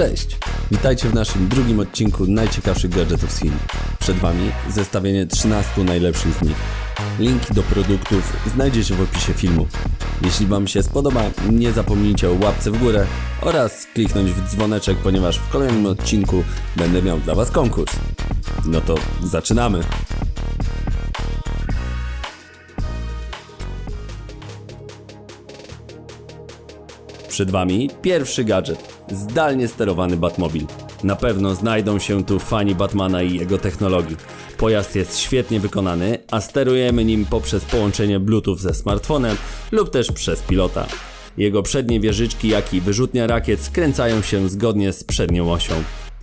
Cześć! Witajcie w naszym drugim odcinku najciekawszych gadżetów z Chin. Przed Wami zestawienie 13 najlepszych z nich. Linki do produktów znajdziecie w opisie filmu. Jeśli Wam się spodoba, nie zapomnijcie o łapce w górę oraz kliknąć w dzwoneczek, ponieważ w kolejnym odcinku będę miał dla Was konkurs. No to zaczynamy! Przed Wami pierwszy gadżet. Zdalnie sterowany Batmobil. Na pewno znajdą się tu fani Batmana i jego technologii. Pojazd jest świetnie wykonany, a sterujemy nim poprzez połączenie Bluetooth ze smartfonem lub też przez pilota. Jego przednie wieżyczki, jak i wyrzutnia rakiet skręcają się zgodnie z przednią osią.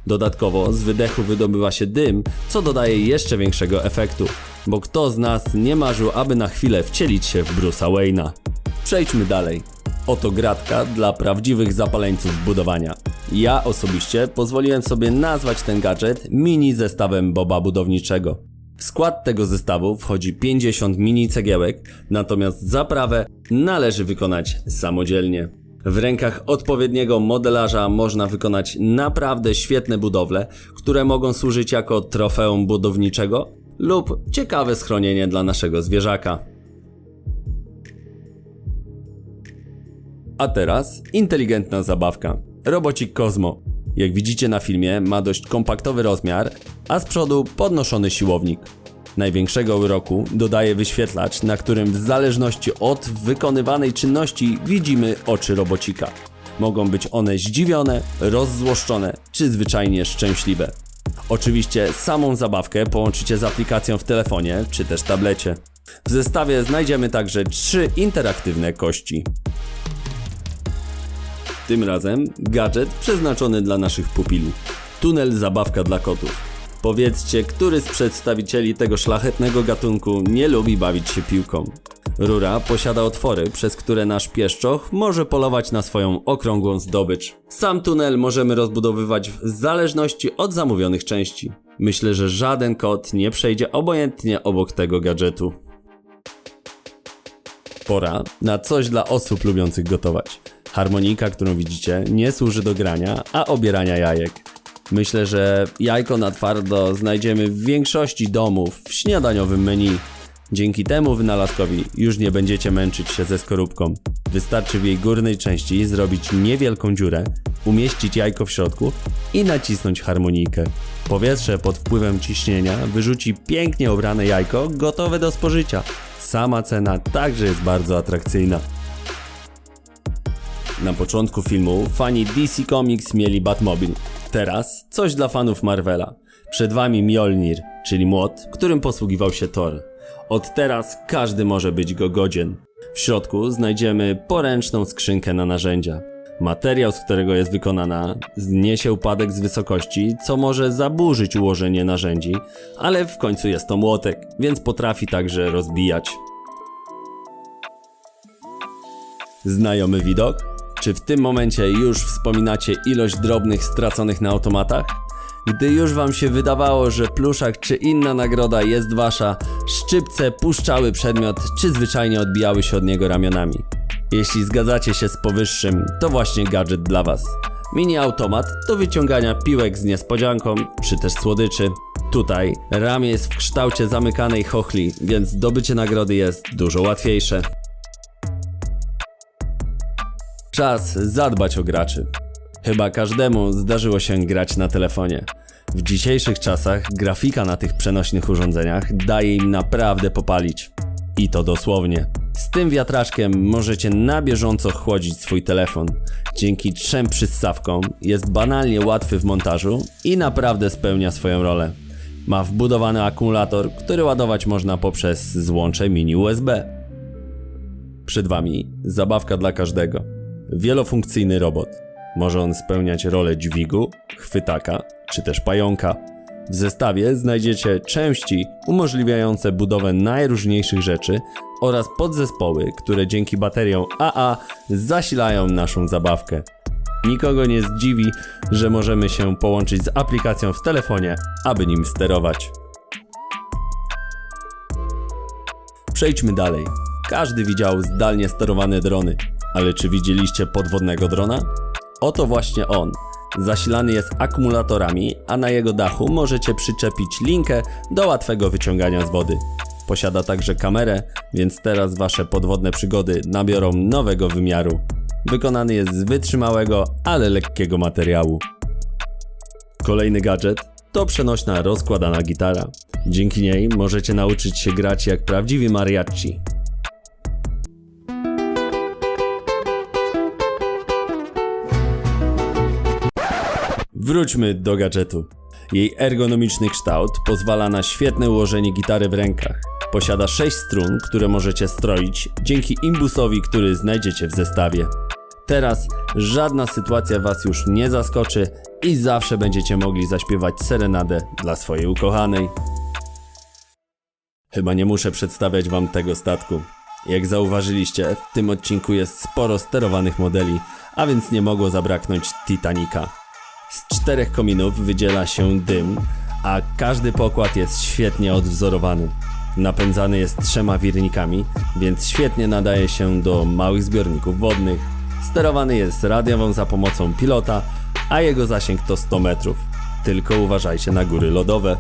Dodatkowo z wydechu wydobywa się dym, co dodaje jeszcze większego efektu, bo kto z nas nie marzył, aby na chwilę wcielić się w Bruce'a Wayne'a. Przejdźmy dalej. Oto gratka dla prawdziwych zapaleńców budowania. Ja osobiście pozwoliłem sobie nazwać ten gadżet mini zestawem Boba budowniczego. W skład tego zestawu wchodzi 50 mini cegiełek, natomiast zaprawę należy wykonać samodzielnie. W rękach odpowiedniego modelarza można wykonać naprawdę świetne budowle, które mogą służyć jako trofeum budowniczego lub ciekawe schronienie dla naszego zwierzaka. A teraz inteligentna zabawka. Robocik Kozmo. Jak widzicie na filmie, ma dość kompaktowy rozmiar, a z przodu podnoszony siłownik. Największego uroku dodaje wyświetlacz, na którym w zależności od wykonywanej czynności widzimy oczy robocika. Mogą być one zdziwione, rozzłoszczone czy zwyczajnie szczęśliwe. Oczywiście samą zabawkę połączycie z aplikacją w telefonie czy też tablecie. W zestawie znajdziemy także trzy interaktywne kości. Tym razem gadżet przeznaczony dla naszych pupili. Tunel zabawka dla kotów. Powiedzcie, który z przedstawicieli tego szlachetnego gatunku nie lubi bawić się piłką. Rura posiada otwory, przez które nasz pieszczoch może polować na swoją okrągłą zdobycz. Sam tunel możemy rozbudowywać w zależności od zamówionych części. Myślę, że żaden kot nie przejdzie obojętnie obok tego gadżetu. Pora na coś dla osób lubiących gotować. Harmonika, którą widzicie, nie służy do grania, a obierania jajek. Myślę, że jajko na twardo znajdziemy w większości domów w śniadaniowym menu. Dzięki temu wynalazkowi już nie będziecie męczyć się ze skorupką. Wystarczy w jej górnej części zrobić niewielką dziurę, umieścić jajko w środku i nacisnąć harmonijkę. Powietrze pod wpływem ciśnienia wyrzuci pięknie obrane jajko gotowe do spożycia. Sama cena także jest bardzo atrakcyjna. Na początku filmu fani DC Comics mieli Batmobil. Teraz coś dla fanów Marvela. Przed wami Mjolnir, czyli młot, którym posługiwał się Thor. Od teraz każdy może być go godzien. W środku znajdziemy poręczną skrzynkę na narzędzia. Materiał, z którego jest wykonana, zniesie upadek z wysokości, co może zaburzyć ułożenie narzędzi, ale w końcu jest to młotek, więc potrafi także rozbijać. Znajomy widok? Czy w tym momencie już wspominacie ilość drobnych straconych na automatach? Gdy już wam się wydawało, że pluszak czy inna nagroda jest wasza, szczypce puszczały przedmiot czy zwyczajnie odbijały się od niego ramionami. Jeśli zgadzacie się z powyższym, to właśnie gadżet dla was. Mini automat do wyciągania piłek z niespodzianką czy też słodyczy. Tutaj ramię jest w kształcie zamykanej chochli, więc zdobycie nagrody jest dużo łatwiejsze. Czas zadbać o graczy. Chyba każdemu zdarzyło się grać na telefonie. W dzisiejszych czasach grafika na tych przenośnych urządzeniach daje im naprawdę popalić. I to dosłownie. Z tym wiatraczkiem możecie na bieżąco chłodzić swój telefon. Dzięki trzem przyssawkom jest banalnie łatwy w montażu i naprawdę spełnia swoją rolę. Ma wbudowany akumulator, który ładować można poprzez złącze mini USB. Przed Wami zabawka dla każdego. Wielofunkcyjny robot. Może on spełniać rolę dźwigu, chwytaka czy też pająka. W zestawie znajdziecie części umożliwiające budowę najróżniejszych rzeczy oraz podzespoły, które dzięki bateriom AA zasilają naszą zabawkę. Nikogo nie zdziwi, że możemy się połączyć z aplikacją w telefonie, aby nim sterować. Przejdźmy dalej. Każdy widział zdalnie sterowane drony, ale czy widzieliście podwodnego drona? Oto właśnie on. Zasilany jest akumulatorami, a na jego dachu możecie przyczepić linkę do łatwego wyciągania z wody. Posiada także kamerę, więc teraz wasze podwodne przygody nabiorą nowego wymiaru. Wykonany jest z wytrzymałego, ale lekkiego materiału. Kolejny gadżet to przenośna rozkładana gitara. Dzięki niej możecie nauczyć się grać jak prawdziwi mariachi. Wróćmy do gadżetu. Jej ergonomiczny kształt pozwala na świetne ułożenie gitary w rękach. Posiada 6 strun, które możecie stroić dzięki imbusowi, który znajdziecie w zestawie. Teraz żadna sytuacja Was już nie zaskoczy i zawsze będziecie mogli zaśpiewać serenadę dla swojej ukochanej. Chyba nie muszę przedstawiać Wam tego statku. Jak zauważyliście, w tym odcinku jest sporo sterowanych modeli, a więc nie mogło zabraknąć Titanica. Z czterech kominów wydziela się dym, a każdy pokład jest świetnie odwzorowany. Napędzany jest trzema wirnikami, więc świetnie nadaje się do małych zbiorników wodnych. Sterowany jest radiową za pomocą pilota, a jego zasięg to 100 metrów. Tylko uważajcie na góry lodowe.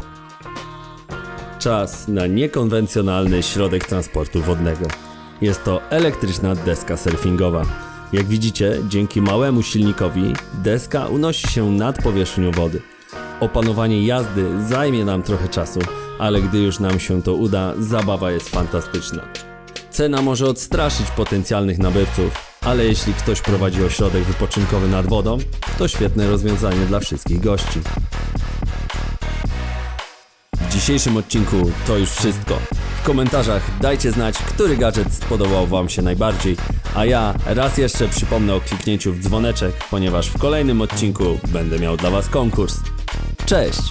Czas na niekonwencjonalny środek transportu wodnego. Jest to elektryczna deska surfingowa. Jak widzicie, dzięki małemu silnikowi deska unosi się nad powierzchnią wody. Opanowanie jazdy zajmie nam trochę czasu, ale gdy już nam się to uda, zabawa jest fantastyczna. Cena może odstraszyć potencjalnych nabywców, ale jeśli ktoś prowadzi ośrodek wypoczynkowy nad wodą, to świetne rozwiązanie dla wszystkich gości. W dzisiejszym odcinku to już wszystko. Komentarzach dajcie znać, który gadżet spodobał Wam się najbardziej, a ja raz jeszcze przypomnę o kliknięciu w dzwoneczek, ponieważ w kolejnym odcinku będę miał dla Was konkurs. Cześć!